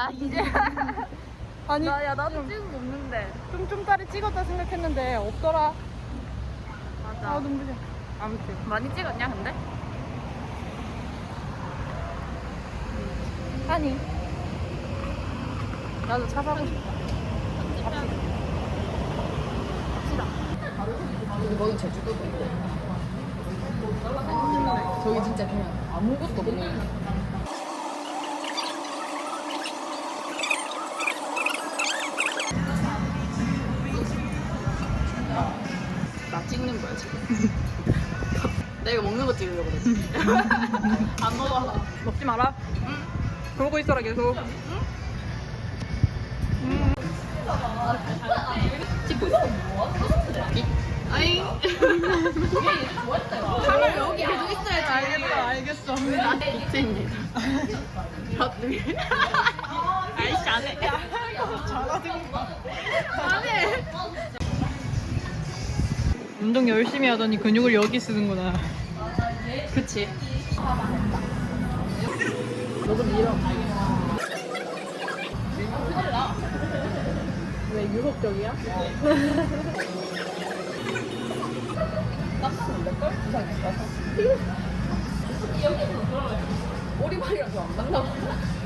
아 이제 아니 나야 나도 찍은 거 없는데. 뚱뚱다리 찍었다 생각했는데 없더라. 맞아. 아 눈부셔. 아무튼 많이 찍었냐 근데? 아니 나도 차 사고 싶다. 거기 제주도도 있고. 저기 진짜 그냥 아무것도 없네. 내가 먹는 거 찍으려고 그랬지. 안 먹어. 먹지 마라. 그러고 있어라 계속. 찍고 있어. 아잉. 카메라 여기 계속 있어야지. 알겠어 알겠어. 입체입니다. 아이씨 안 해. 안 해. 운동 열심히 하더니 근육을 여기 쓰는구나. 그치. 너도 밀어. 왜 유럽적이야? 걸 부산에 가서. 여기는 그러면 오리발이랑 좀안 맞나 보다.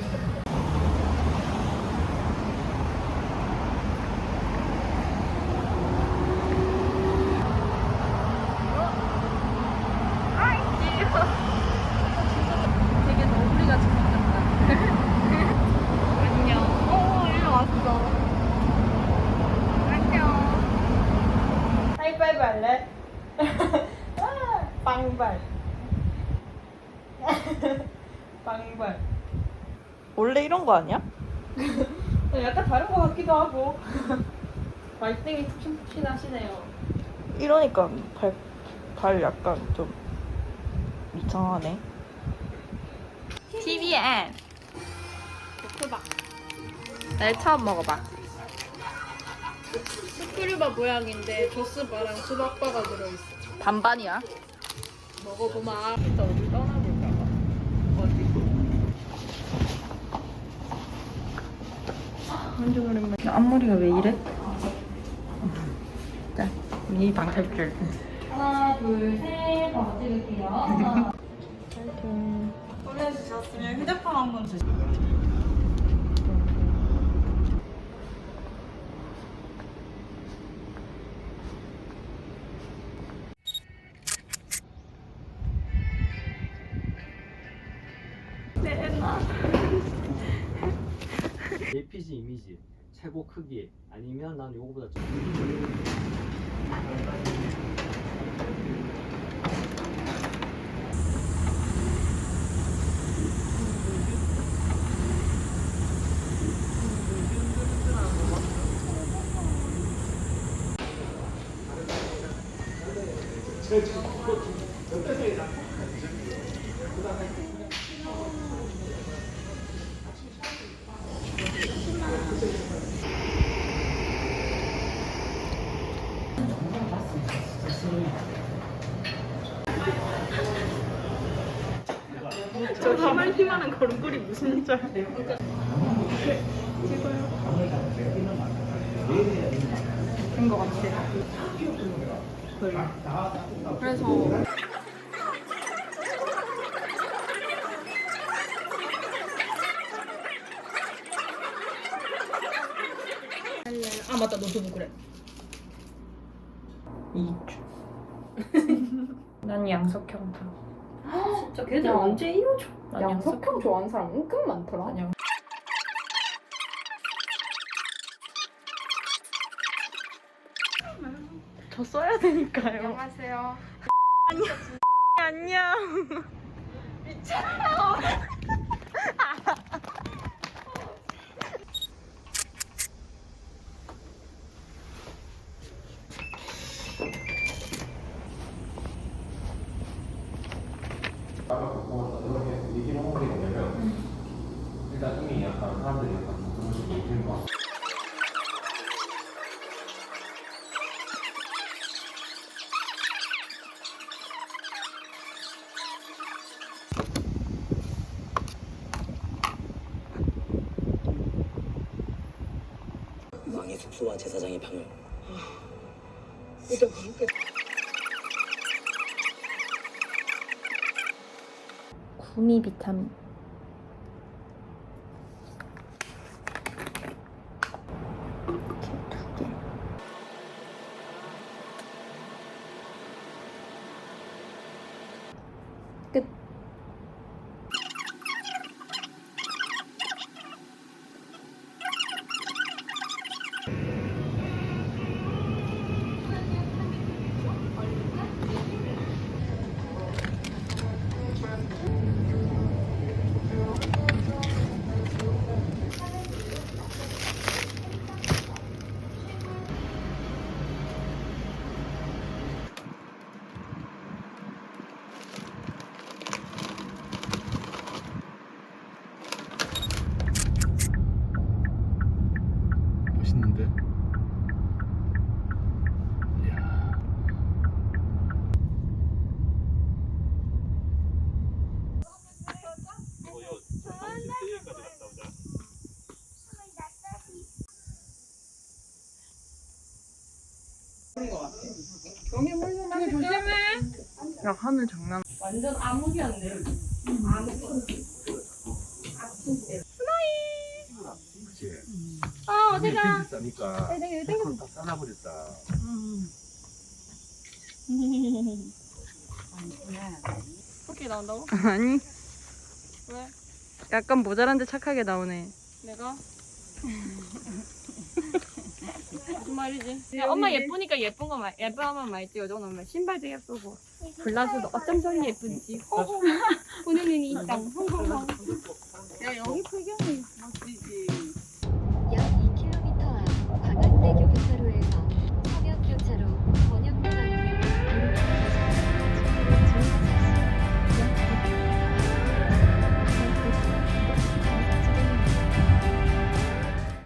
되게 너구리 같이 생겼다. 안녕. 어, 일로 왔어. 안녕. 하이파이브 할래? 아, 빵발. 빵발. 원래 이런 거 아니야? 약간 다른 것 같기도 하고. 발등이 푹신푹신 하시네요. 이러니까 발, 발 약간 좀 이상하네. TVN. 날 처음 먹어봐. 스크류바 모양인데 조스바랑 수박바가 들어있어. 반반이야. 먹어보마. 일단 어디 떠나볼까 봐. 어디? 완전 오랜만에. 앞머리가 왜 이래? 자, 이 방탈출. 하나, 둘, 셋. 더 찍을게요. 보내주셨으면 휴대폰 한번 주세요. APG 이미지 최고 크기 아니면 난 요거보다 좀 저 희만 희만한 걸음걸이 무슨 짤? 된것 같아. 그래서 아 맞다 너 누구 그래? 이주. 난 양석형 타. 진짜 걔들 언제 이어져? 난 양석형 좋아하는 사람 은근 많더라. 아니야. 저 써야 되니까요. 안녕하세요. 안녕. 아까 보고 이렇게 얘기를 하는 게 뭐냐면 일단 이미 약간 사람들이 약간 좀 그런 식으로 얘기를 막 왕의 숙소와 제사장의 방을 일단 가볼게. 구미 비타민. 끝. 야 하늘 장난. 완전 암흑이었네. 그치? 아 어디가? 펜스 싸니까 땡겨 펜스를 다 싸놔버렸다. 그렇게 나온다고? 아니. 왜? 약간 모자란데 착하게 나오네. 내가? 무슨 말이지? 엄마 예쁘니까 예쁜 거 많이, 예쁘면 많이 띄워. 저 엄마 신발도 예쁘고. 블라우스도 어쩜 저리 예쁜지. 호호. 보는 눈이 있다. 홍홍홍. 야, 여기 표정이.